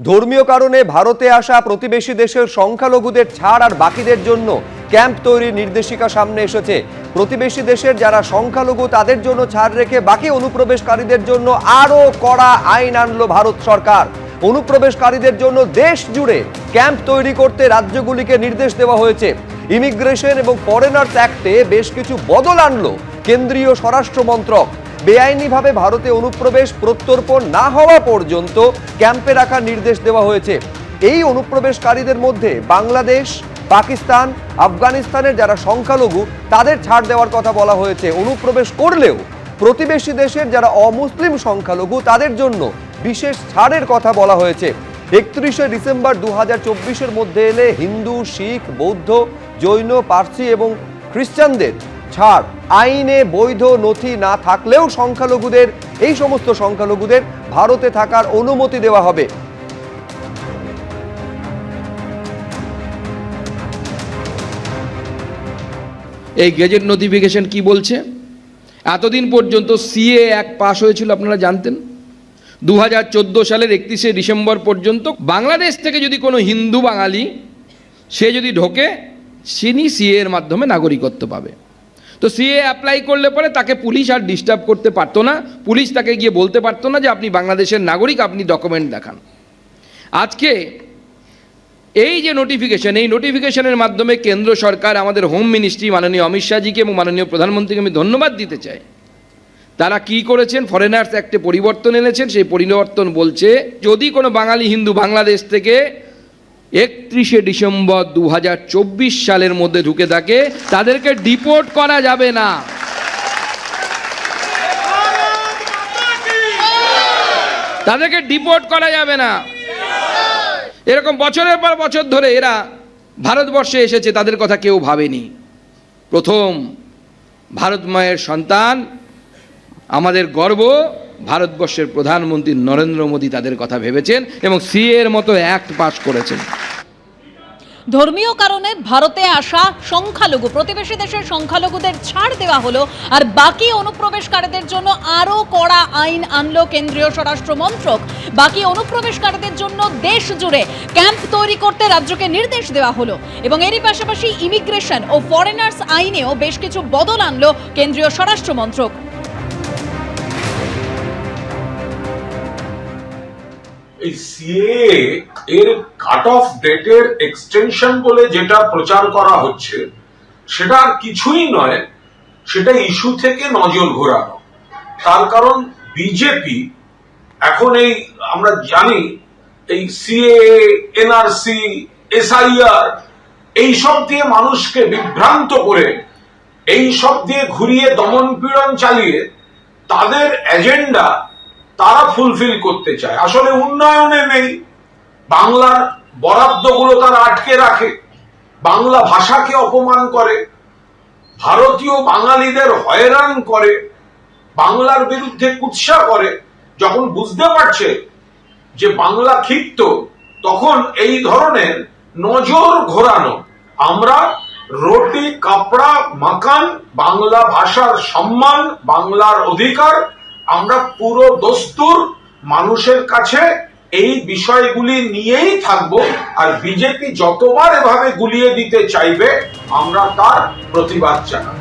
ধর্মীয় কারণে ভারতে আসা প্রতিবেশী দেশের সংখ্যালঘুদের ছাড় আর বাকিদের জন্য ক্যাম্প তৈরির নির্দেশিকা সামনে এসেছে। প্রতিবেশী দেশের যারা সংখ্যালঘু, তাদের জন্য ছাড় রেখে বাকি অনুপ্রবেশকারীদের জন্য আরও কড়া আইন আনলো ভারত সরকার। অনুপ্রবেশকারীদের জন্য দেশ জুড়ে ক্যাম্প তৈরি করতে রাজ্যগুলিকে নির্দেশ দেওয়া হয়েছে। ইমিগ্রেশন এবং ফরেনার্স অ্যাক্টে বেশ কিছু বদল আনলো কেন্দ্রীয় স্বরাষ্ট্র মন্ত্রক। বেআইনিভাবে ভারতে অনুপ্রবেশ, প্রত্যর্পণ না হওয়া পর্যন্ত ক্যাম্পে রাখার নির্দেশ দেওয়া হয়েছে। এই অনুপ্রবেশকারীদের মধ্যে বাংলাদেশ, পাকিস্তান, আফগানিস্তানের যারা সংখ্যালঘু, তাদের ছাড় দেওয়ার কথা বলা হয়েছে। অনুপ্রবেশ করলেও প্রতিবেশী দেশের যারা অমুসলিম সংখ্যালঘু, তাদের জন্য বিশেষ ছাড়ের কথা বলা হয়েছে। একত্রিশে ডিসেম্বর দু হাজার মধ্যে এলে হিন্দু, শিখ, বৌদ্ধ, জৈন, পার্সি এবং খ্রিস্টানদের ছাড়। আইনে বৈধ নথি না থাকলেও সংখ্যালঘুদের, এই সমস্ত সংখ্যালঘুদের ভারতে থাকার অনুমতি দেওয়া হবে। এই গেজেট নোটিফিকেশন কি বলছে? এতদিন পর্যন্ত সিএ এক পাশ হয়েছিল, আপনারা জানতেন? দু হাজার চোদ্দ সালের একত্রিশে ডিসেম্বর পর্যন্ত বাংলাদেশ থেকে যদি কোনো হিন্দু বাঙালি, সে যদি ঢোকে, তিনি সিএ এর মাধ্যমে নাগরিকত্ব পাবে। তো সিএ অ্যাপ্লাই করলে পরে তাকে পুলিশ আর ডিস্টার্ব করতে পারতো না। পুলিশ তাকে গিয়ে বলতে পারতো না যে আপনি বাংলাদেশের নাগরিক, আপনি ডকুমেন্ট দেখান। আজকে এই যে নোটিফিকেশন এই নোটিফিকেশনের মাধ্যমে কেন্দ্র সরকার আমাদের হোম মিনিস্ট্রি মাননীয় অমিত শাহজিকে এবং মাননীয় প্রধানমন্ত্রীকে আমি ধন্যবাদ দিতে চাই। তারা কি করেছেন? ফরেনার্স অ্যাক্টে পরিবর্তন এনেছেন। সেই পরিবর্তন বলছে, যদি কোনো বাঙালি হিন্দু বাংলাদেশ থেকে একত্রিশে ডিসেম্বর দু হাজার চব্বিশ সালের মধ্যে ঢুকে থাকে, তাদেরকে ডিপোর্ট করা যাবে না। তাদেরকে ডিপোর্ট করা যাবে না। এরকম বছরের পর বছর ধরে এরা ভারতবর্ষে এসেছে, তাদের কথা কেউ ভাবেনি। প্রথম ভারত মায়ের সন্তান, আমাদের গর্ব, ভারতবর্ষের প্রধানমন্ত্রী নরেন্দ্র মোদী তাদের কথা ভেবেছেন এবং সিএ এর মতো অ্যাক্ট পাশ করেছেন। ধর্মীয় কারণে ভারতে আসা সংখ্যালঘু, প্রতিবেশী দেশের সংখ্যালঘুদের ছাড় দেওয়া হলো আর বাকি অনুপ্রবেশকারীদের জন্য আরও কড়া আইন আনলো কেন্দ্রীয় স্বরাষ্ট্র মন্ত্রক। বাকি অনুপ্রবেশকারীদের জন্য দেশ জুড়ে ক্যাম্প তৈরি করতে রাজ্যকে নির্দেশ দেওয়া হলো এবং এরই পাশাপাশি ইমিগ্রেশন ও ফরেনার্স আইনেও বেশ কিছু বদল আনলো কেন্দ্রীয় স্বরাষ্ট্র মন্ত্রক। এই সিএ এর কাট অফ ডেটের এক্সটেনশন বলে যেটা প্রচার করা হচ্ছে, সেটা আর কিছুই নয়, সেটা ইস্যু থেকে নজর ঘোরানো। তার কারণ বিজেপি এখন এই, আমরা জানি, এই সিএ এনআরসি এসআইআর এইসব দিয়ে মানুষকে বিভ্রান্ত করে এই সব দিয়ে ঘুরিয়ে দমন পীড়ন চালিয়ে তাদের এজেন্ডা তারা ফুলফিল করতে চায়। আসলে উন্নয়নে নেই। বাংলার বরাদ্দগুলো তারা আটকে রাখে। বাংলা ভাষাকে অপমান করে। ভারতীয় বাঙালিদের হয়রান করে। বাংলার বিরুদ্ধে কুৎসা করে। যখন বুঝতে পারছে যে বাংলা ক্ষিপ্ত, তখন এই ধরনের নজর ঘোরানো, আমরা রুটি, কাপড়া মাকান বাংলা ভাষার সম্মান, বাংলার অধিকার আমরা পুরো দস্তুর মানুষের কাছে এই বিষয়গুলি নিয়েই থাকব, আর বিজেপি যতবার এভাবে গুলিয়ে দিতে চাইবে, আমরা তার প্রতিবাদ জানাব।